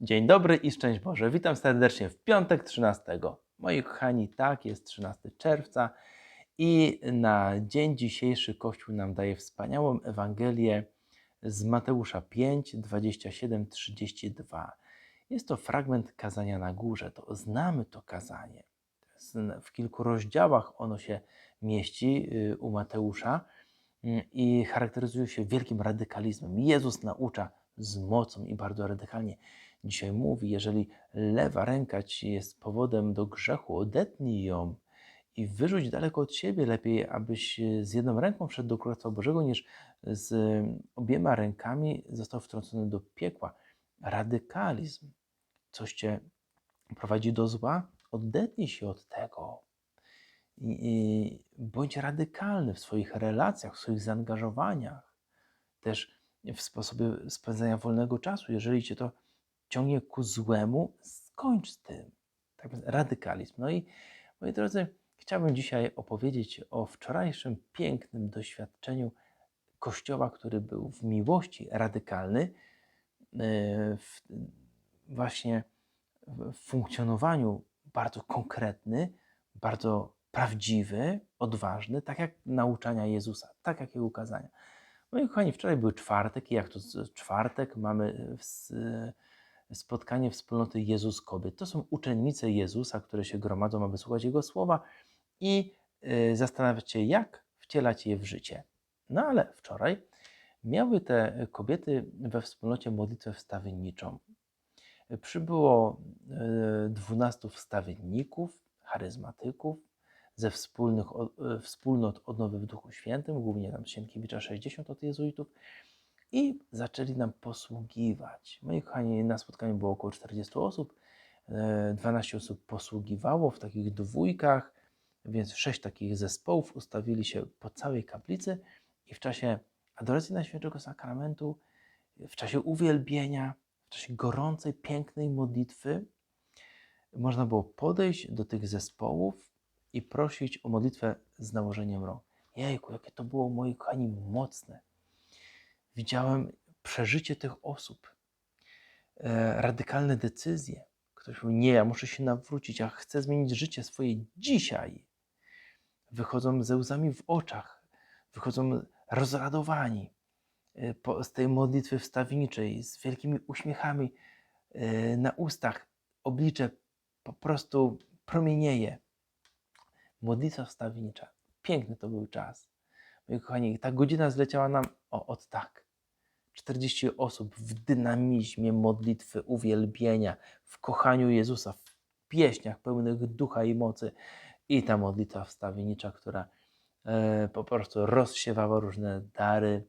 Dzień dobry i szczęść Boże. Witam serdecznie w piątek 13. Moi kochani, tak, jest 13 czerwca i na dzień dzisiejszy Kościół nam daje wspaniałą Ewangelię z Mateusza 5, 27, 32. Jest to fragment kazania na górze, to znamy to kazanie. W kilku rozdziałach ono się mieści y, u Mateusza y, i charakteryzuje się wielkim radykalizmem. Jezus naucza z mocą i bardzo radykalnie. Dzisiaj mówi, jeżeli lewa ręka ci jest powodem do grzechu, odetnij ją i wyrzuć daleko od siebie. Lepiej, abyś z jedną ręką wszedł do Królestwa Bożego, niż z obiema rękami został wtrącony do piekła. Radykalizm. Coś cię prowadzi do zła? Odetnij się od tego. I, bądź radykalny w swoich relacjach, w swoich zaangażowaniach, też w sposobie spędzania wolnego czasu. Jeżeli cię to ciągnie ku złemu, skończ z tym. Tak więc radykalizm. No i moi drodzy, chciałbym dzisiaj opowiedzieć o wczorajszym pięknym doświadczeniu Kościoła, który był w miłości radykalny, yy, w, właśnie w funkcjonowaniu bardzo konkretny, bardzo prawdziwy, odważny, tak jak nauczania Jezusa, tak jak jego ukazania. Moi kochani, wczoraj był czwartek i jak to czwartek mamy w, spotkanie wspólnoty Jezus Kobiet. To są uczennice Jezusa, które się gromadzą, aby słuchać Jego słowa i y, zastanawiać się, jak wcielać je w życie. No ale wczoraj miały te kobiety we wspólnocie modlitwę wstawienniczą. Przybyło y, 12 wstawienników, charyzmatyków ze wspólnych, y, wspólnot odnowy w Duchu Świętym, głównie tam Sienkiewicza 60 od jezuitów, i zaczęli nam posługiwać. Moi kochani, na spotkaniu było około 40 osób, e, 12 osób posługiwało w takich dwójkach, więc sześć takich zespołów ustawili się po całej kaplicy i w czasie adoracji Najświętszego Sakramentu, w czasie uwielbienia, w czasie gorącej, pięknej modlitwy, można było podejść do tych zespołów i prosić o modlitwę z nałożeniem rąk. Jejku, jakie to było, moi kochani, mocne widziałem przeżycie tych osób, e, radykalne decyzje. Ktoś mówi, nie, ja muszę się nawrócić, ja chcę zmienić życie swoje dzisiaj. Wychodzą ze łzami w oczach, wychodzą rozradowani e, z tej modlitwy wstawienniczej, z wielkimi uśmiechami e, na ustach. Oblicze po prostu promienieje. Modlitwa wstawiennicza. Piękny to był czas. Moi kochani, ta godzina zleciała nam o, od tak. 40 osób w dynamizmie modlitwy, uwielbienia, w kochaniu Jezusa, w pieśniach pełnych ducha i mocy. I ta modlitwa wstawiennicza, która e, po prostu rozsiewała różne dary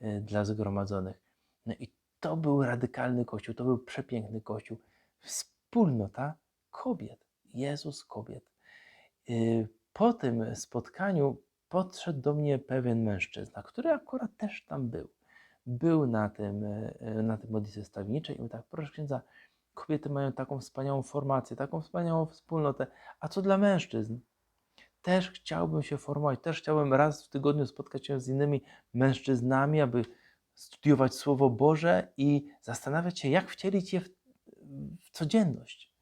e, dla zgromadzonych. No i to był radykalny Kościół, to był przepiękny Kościół. Wspólnota kobiet, Jezus kobiet. Y, Po tym spotkaniu podszedł do mnie pewien mężczyzna, który akurat też tam był. Był na tym, e, na tym modlitwie stawniczej i mówił tak, proszę księdza, kobiety mają taką wspaniałą formację, taką wspaniałą wspólnotę, a co dla mężczyzn? Też chciałbym się formować, też chciałbym raz w tygodniu spotkać się z innymi mężczyznami, aby studiować Słowo Boże i zastanawiać się, jak wcielić je w, w codzienność.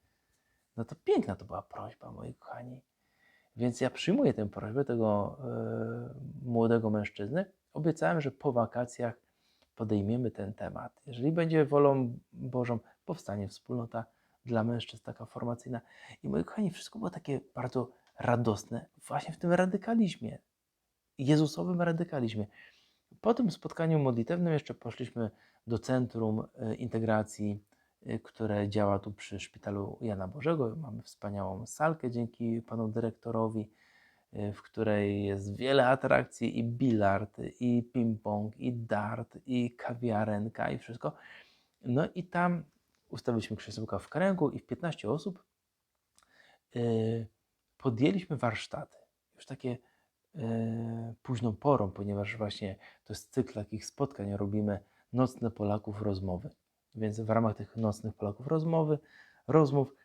No to piękna to była prośba, moi kochani. Więc ja przyjmuję tę prośbę tego e, młodego mężczyzny. Obiecałem, że po wakacjach podejmiemy ten temat. Jeżeli będzie wolą Bożą, powstanie wspólnota dla mężczyzn, taka formacyjna. I moi kochani, wszystko było takie bardzo radosne właśnie w tym radykalizmie, Jezusowym radykalizmie. Po tym spotkaniu modlitewnym jeszcze poszliśmy do Centrum e, Integracji, e, które działa tu przy Szpitalu Jana Bożego. Mamy wspaniałą salkę dzięki panu dyrektorowi, w której jest wiele atrakcji i bilard, i ping-pong, i dart, i kawiarenka, i wszystko. No i tam ustawiliśmy krzesełka w kręgu i w 15 osób e, podjęliśmy warsztaty. Już takie e, późną porą, ponieważ właśnie to jest cykl takich spotkań, robimy nocne Polaków rozmowy. Więc w ramach tych nocnych Polaków rozmowy, rozmów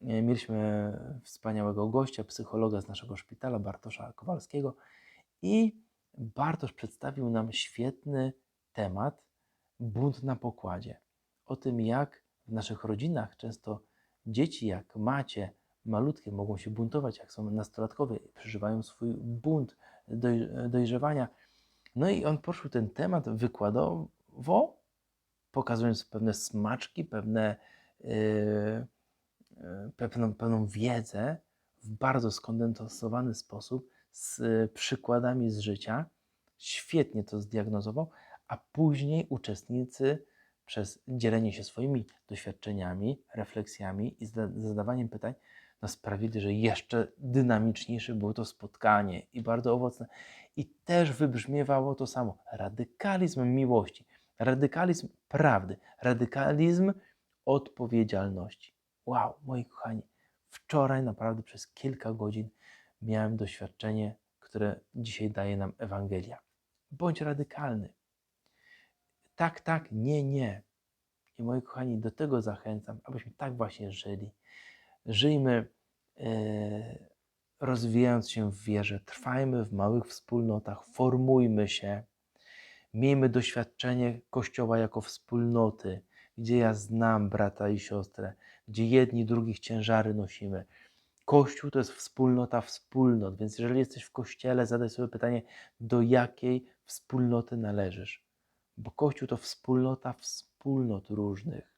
mieliśmy wspaniałego gościa, psychologa z naszego szpitala, Bartosza Kowalskiego i Bartosz przedstawił nam świetny temat bunt na pokładzie. O tym, jak w naszych rodzinach często dzieci, jak macie, malutkie, mogą się buntować, jak są nastolatkowie, przeżywają swój bunt doj, dojrzewania. No i on poruszył ten temat wykładowo, pokazując pewne smaczki, pewne, yy, pewną, pewną wiedzę w bardzo skondensowany sposób, z yy, przykładami z życia. Świetnie to zdiagnozował, a później uczestnicy przez dzielenie się swoimi doświadczeniami, refleksjami i zada- zadawaniem pytań, no sprawili, że jeszcze dynamiczniejsze było to spotkanie i bardzo owocne. I też wybrzmiewało to samo: radykalizm miłości, radykalizm prawdy, radykalizm odpowiedzialności. Wow, moi kochani, wczoraj naprawdę przez kilka godzin miałem doświadczenie, które dzisiaj daje nam Ewangelia. Bądź radykalny. Tak, tak, nie, nie. I moi kochani, do tego zachęcam, abyśmy tak właśnie żyli. Żyjmy e, rozwijając się w wierze, trwajmy w małych wspólnotach, formujmy się, miejmy doświadczenie Kościoła jako wspólnoty, gdzie ja znam brata i siostrę, gdzie jedni drugich ciężary nosimy. Kościół to jest wspólnota wspólnot, więc jeżeli jesteś w kościele, zadaj sobie pytanie, do jakiej wspólnoty należysz. Bo Kościół to wspólnota wspólnot różnych.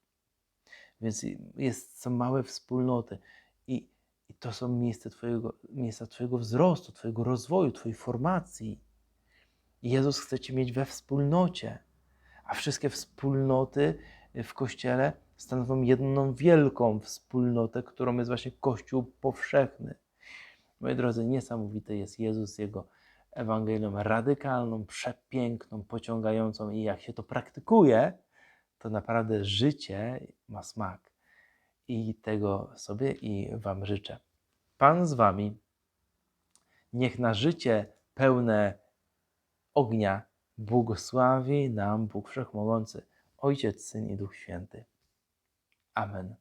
Więc jest, są małe wspólnoty i, i to są miejsca twojego, miejsca twojego wzrostu, Twojego rozwoju, Twojej formacji. I Jezus chce Cię mieć we wspólnocie, a wszystkie wspólnoty w Kościele stanowią jedną wielką wspólnotę, którą jest właśnie Kościół powszechny. Moi drodzy, niesamowity jest Jezus Jego Ewangelią radykalną, przepiękną, pociągającą i jak się to praktykuje, to naprawdę życie ma smak. I tego sobie i Wam życzę. Pan z Wami. Niech na życie pełne ognia błogosławi nam Bóg Wszechmogący, Ojciec, Syn i Duch Święty. Amen.